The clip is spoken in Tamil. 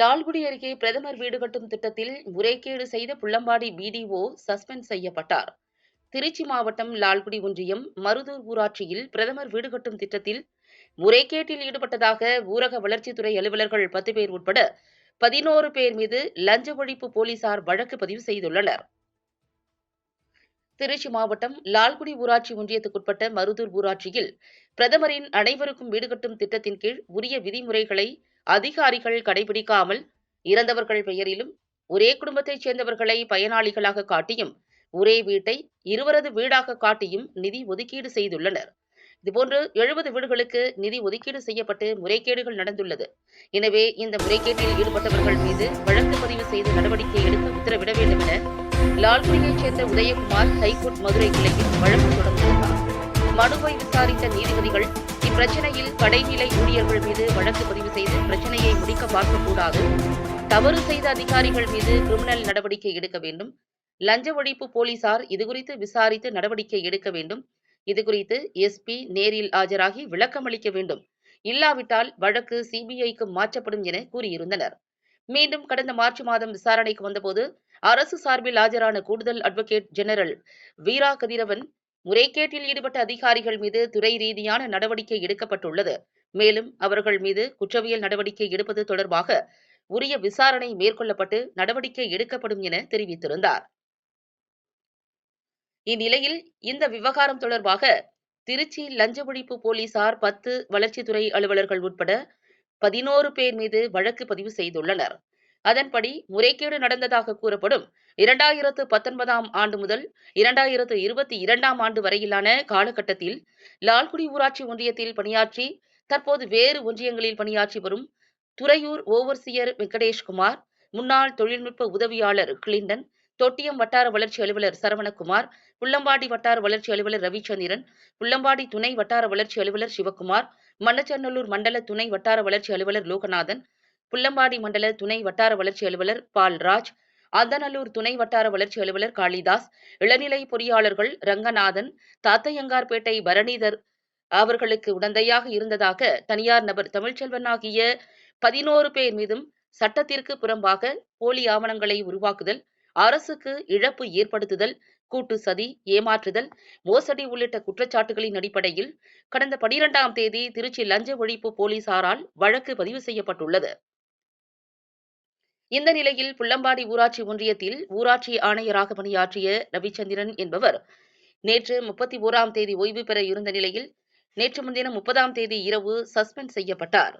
லால்குடி அருகே பிரதமர் வீடு கட்டும் திட்டத்தில் முறைகேடு செய்த புள்ளம்பாடி பிடிஓ சஸ்பெண்ட் செய்யப்பட்டார். திருச்சி மாவட்டம் லால்குடி ஒன்றியம் மருதூர் ஊராட்சியில் பிரதமர் வீடு கட்டும் திட்டத்தில் முறைகேட்டில் ஈடுபட்டதாக ஊரக வளர்ச்சித்துறை அலுவலர்கள் பத்து பேர் உட்பட பதினோரு பேர் மீது லஞ்ச ஒழிப்பு போலீசார் வழக்கு பதிவு செய்துள்ளனர். திருச்சி மாவட்டம் லால்குடி ஊராட்சி ஒன்றியத்துக்குட்பட்ட மருதூர் ஊராட்சியில் பிரதமரின் அனைவருக்கும் வீடு கட்டும் திட்டத்தின் கீழ் உரிய விதிமுறைகளை அதிகாரிகள் கடைபிடிக்காமல் இறந்தவர்கள் பெயரிலும் ஒரே குடும்பத்தைச் சேர்ந்தவர்களை பயனாளிகளாக காட்டியும் ஒரே வீட்டை இருவரது வீடாக காட்டியும் நிதி ஒதுக்கீடு செய்துள்ளனர். இதுபோன்று எழுபது வீடுகளுக்கு நிதி ஒதுக்கீடு செய்யப்பட்டு முறைகேடுகள் நடந்துள்ளது. எனவே இந்த முறைகேட்டில் ஈடுபட்டவர்கள் மீது வழக்கு பதிவு செய்து நடவடிக்கை எடுக்க உத்தரவிட வேண்டும் என லால்குடியைச் சேர்ந்த உதயகுமார் ஹைகோர்ட் மதுரை கிளையில் வழக்கு தொடர்ந்துள்ளார் மனுவை விசாரித்த நீதிபதிகள் இப்பிரச்சனையில் கடைநிலை ஊழியர்கள் மீது வழக்கு பதிவு செய்து பிரச்சனையை முடிக்க பார்க்கக்கூடாது தவறு செய்த அதிகாரிகள் மீது கிரிமினல் நடவடிக்கை எடுக்க வேண்டும் லஞ்ச ஒழிப்பு போலீசார் இதுகுறித்து விசாரித்து நடவடிக்கை எடுக்க வேண்டும் இதுகுறித்து எஸ்பி நேரில் ஆஜராகி விளக்கமளிக்க வேண்டும் இல்லாவிட்டால் வழக்கு சிபிஐக்கு மாற்றப்படும் என கூறியிருந்தனர். மீண்டும் கடந்த மார்ச் மாதம் விசாரணைக்கு வந்தபோது அரசு சார்பில் ஆஜரான கூடுதல் அட்வொகேட் ஜெனரல் வீரா கதிரவன் முறைகேட்டில் ஈடுபட்ட அதிகாரிகள் மீது துறை ரீதியான நடவடிக்கை எடுக்கப்பட்டுள்ளது. மேலும் அவர்கள் மீது குற்றவியல் நடவடிக்கை எடுப்பது தொடர்பாக உரிய விசாரணை மேற்கொள்ளப்பட்டு நடவடிக்கை எடுக்கப்படும் என தெரிவித்திருந்தார். இந்நிலையில் இந்த விவகாரம் தொடர்பாக திருச்சி லஞ்ச ஒழிப்பு போலீசார் பத்து வளர்ச்சித்துறை அலுவலர்கள் உட்பட பதினோரு பேர் மீது வழக்கு பதிவு செய்துள்ளனர். அதன்படி முறைகேடு நடந்ததாக கூறப்படும் இரண்டாயிரத்து பத்தொன்பதாம் ஆண்டு முதல் இரண்டாயிரத்து இருபத்தி இரண்டாம் ஆண்டு வரையிலான காலகட்டத்தில் லால்குடி ஊராட்சி ஒன்றியத்தில் பணியாற்றி தற்போது வேறு ஒன்றியங்களில் பணியாற்றி வரும் துறையூர் ஓவர்சியர் வெங்கடேஷ்குமார் முன்னாள் தொழில்நுட்ப உதவியாளர் கிளிண்டன் தொட்டியம் வட்டார வளர்ச்சி அலுவலர் சரவணகுமார் புள்ளம்பாடி வட்டார வளர்ச்சி அலுவலர் ரவிச்சந்திரன் புள்ளம்பாடி துணை வட்டார வளர்ச்சி அலுவலர் சிவக்குமார் மண்ணச்சநல்லூர் மண்டல துணை வட்டார வளர்ச்சி அலுவலர் லோகநாதன் புல்லம்பாடி மண்டல துணை வட்டார வளர்ச்சி அலுவலர் பால்ராஜ் அந்தநல்லூர் துணை வட்டார வளர்ச்சி அலுவலர் காளிதாஸ் இளநிலை பொறியாளர்கள் ரங்கநாதன் தாத்தையங்கார்பேட்டை பரணிதர் அவர்களுக்கு உடந்தையாக இருந்ததாக தனியார் நபர் தமிழ்ச்செல்வன் ஆகிய பதினோரு பேர் மீதும் சட்டத்திற்கு புறம்பாக போலி ஆவணங்களை உருவாக்குதல் அரசுக்கு இழப்பு ஏற்படுத்துதல் கூட்டு சதி ஏமாற்றுதல் மோசடி உள்ளிட்ட குற்றச்சாட்டுகளின் அடிப்படையில் கடந்த பனிரெண்டாம் தேதி திருச்சி லஞ்ச ஒழிப்பு போலீசாரால் வழக்கு பதிவு செய்யப்பட்டுள்ளது. இந்த நிலையில் புள்ளம்பாடி ஊராட்சி ஒன்றியத்தில் ஊராட்சி ஆணையராக பணியாற்றிய ரவிச்சந்திரன் என்பவர் நேற்று முப்பத்தி ஓராம் தேதி ஓய்வு பெற இருந்த நிலையில் நேற்று முன்தினம் முப்பதாம் தேதி இரவு சஸ்பெண்ட் செய்யப்பட்டார்.